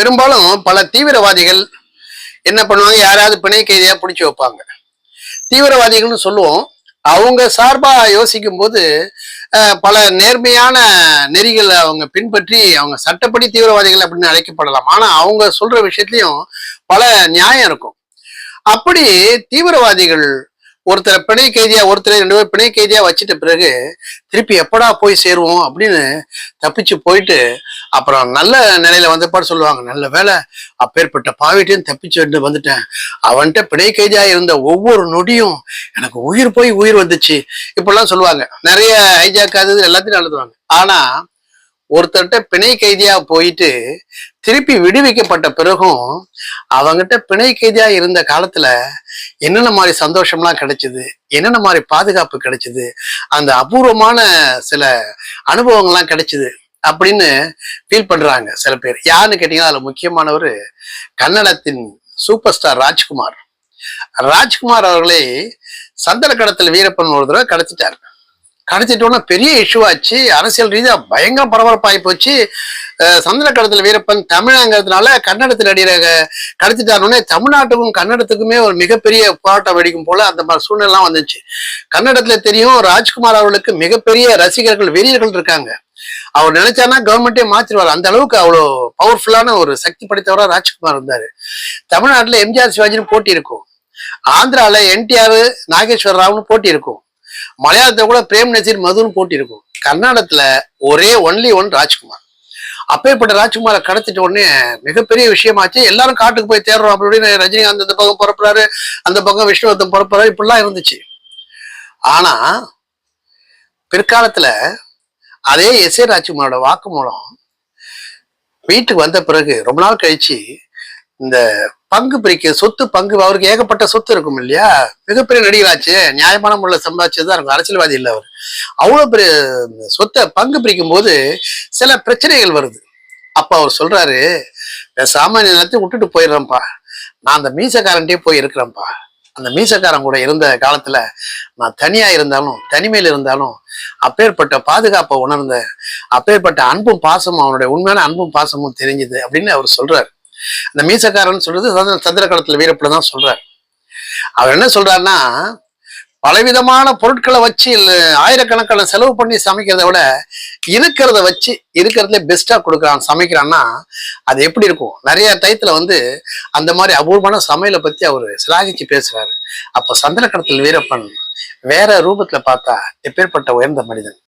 பெரும்பாலும் பல தீவிரவாதிகள் என்ன பண்ணுவாங்க? யாராவது பிணை கைதியா பிடிச்சி வைப்பாங்க. தீவிரவாதிகள்னு சொல்லுவோம். அவங்க சார்பா யோசிக்கும் போது பல நேர்மையான நெறிகளை அவங்க பின்பற்றி அவங்க சட்டப்படி தீவிரவாதிகள் அப்படின்னு அழைக்கப்படலாம். ஆனா அவங்க சொல்ற விஷயத்திலையும் பல நியாயம் இருக்கும். அப்படி தீவிரவாதிகள் ஒருத்தரை பிணை கைதியா ஒருத்தரை ரெண்டு பேர் பிணை கைதியா வச்சிட்ட பிறகு திருப்பி எப்படா போய் சேருவோம் அப்படின்னு தப்பிச்சு போயிட்டு அப்புறம் நல்ல நிலையில வந்தப்பாடு சொல்லுவாங்க நல்ல வேலை அப்பேற்பட்ட பாவிட்டையும் தப்பிச்சு வந்து வந்துட்டேன். அவன்கிட்ட பிணை கைதியா இருந்த ஒவ்வொரு நொடியும் எனக்கு உயிர் போய் உயிர் வந்துச்சு. இப்பெல்லாம் சொல்லுவாங்க. நிறைய ஹைஜாக் ஆகுது எல்லாத்தையும் எழுதுவாங்க ஆனா ஒருத்தர்கிட்ட பிணை கைதியா போயிட்டு திருப்பி விடுவிக்கப்பட்ட பிறகும் அவங்ககிட்ட பிணை கைதியா இருந்த காலத்துல என்னென்ன மாதிரி சந்தோஷம்லாம் கிடைச்சது என்னென்ன மாதிரி பாதுகாப்பு கிடைச்சது அந்த அபூர்வமான சில அனுபவங்கள்லாம் கிடைச்சது. அப்படின்னு ஃபீல் பண்றாங்க சில பேர். யாருன்னு கேட்டீங்கன்னா அதுல முக்கியமானவர் கன்னடத்தின் சூப்பர் ஸ்டார் ராஜ்குமார். ராஜ்குமார் அவர்களே சந்தன கடத்தல் வீரப்பன் ஒரு தடவை கடத்திட்டார் கடத்திட்டோன்னா பெரிய இஷ்யூ ஆச்சு. அரசியல் ரீதியா பயங்கர பரபரப்பாகி போச்சு. சந்தன கடத்தல் வீரப்பன் தமிழங்கிறதுனால கன்னடத்தில் நடிகரை கடத்திட்டாருன்னே தமிழ்நாட்டுக்கும் கன்னடத்துக்குமே ஒரு மிகப்பெரிய போராட்டம் வெடிக்கும் போல அந்த மாதிரி சூழ்நிலாம் வந்துச்சு. கன்னடத்துல தெரியும் ராஜ்குமார் அவர்களுக்கு மிகப்பெரிய ரசிகர்கள் வெறியர்கள் இருக்காங்க. அவர் நினைச்சானா கவர்மெண்ட்டே மாத்திருவார். அந்த அளவுக்கு அவ்வளோ பவர்ஃபுல்லான ஒரு சக்தி படைத்தவரா ராஜ்குமார் இருந்தார். தமிழ்நாட்டில் எம்ஜிஆர் சிவாஜின்னு போட்டி இருக்கும். ஆந்திரால என்டிஆர் நாகேஸ்வர ராவ்னு போட்டி இருக்கும். மலையாளத்துல கூட பிரேம் நசீர் மதுன்னு போட்டி இருக்கும். கர்நாடகத்துல ஒரே ஒன்லி ஒன் ராஜ்குமார். அப்பேற்பட்ட ராஜ்குமாரை கடத்திட்ட உடனே மிகப்பெரிய விஷயமாச்சு. எல்லாரும் காட்டுக்கு போய் தேடுறோம். அப்படின்னு ரஜினிகாந்த் அந்த பக்கம் புறப்படுறாரு. அந்த பக்கம் விஷ்ணுவர்தன் புறப்படுறாரு. இப்படிலாம் இருந்துச்சு. ஆனா பிற்காலத்துல அதே எஸ் ஏ ராஜ்குமாரோட வாக்குமூலம் வீட்டுக்கு வந்த பிறகு ரொம்ப நாள் கழிச்சு இந்த பங்கு பிரிக்க சொத்து பங்கு அவருக்கு ஏகப்பட்ட சொத்து இருக்கும் இல்லையா? மிகப்பெரிய நடிகராச்சு நியாயமான முறையில் சம்பாதிச்சதுதான் இருக்கும். அரசியல்வாதி இல்லை அவர். அவ்வளோ பெரிய சொத்தை பங்கு பிரிக்கும் போது சில பிரச்சனைகள் வருது. அப்போ அவர் சொல்றாரு சாமானிய நேரத்தையும் விட்டுட்டு போயிடுறேன்ப்பா. நான் அந்த மீசக்காரன்ட்டே போய் இருக்கிறேன்ப்பா அந்த மீசக்காரன் கூட இருந்த காலத்துல நான் தனியா இருந்தாலும் தனிமையில் இருந்தாலும் அப்பேற்பட்ட பாதுகாப்பை உணர்ந்த அப்பேற்பட்ட அன்பும் பாசமும் அவனுடைய உண்மையான அன்பும் பாசமும் தெரிஞ்சுது அப்படின்னு அவர் சொல்றாரு. அந்த மீசக்காரன் சொல்றது சந்திர சந்திர காலத்துல வீரப்புல தான் சொல்றாரு. அவர் என்ன சொல்றாருன்னா பலவிதமான பொருட்களை வச்சு ஆயிரக்கணக்கான செலவு பண்ணி சமைக்கிறத விட இருக்கிறத வச்சு இருக்கிறதுல பெஸ்டா கொடுக்குறான் சமைக்கிறான்னா அது எப்படி இருக்கும்? நிறைய டயத்தில் வந்து அந்த மாதிரி அபூர்வமான சமையலை பத்தி அவர் சிலாகிச்சு பேசுகிறாரு அப்போ சந்திரக்கடத்தில் வீரப்பன் வேற ரூபத்தில் பார்த்தா எப்பேற்பட்ட உயர்ந்த மனிதன்?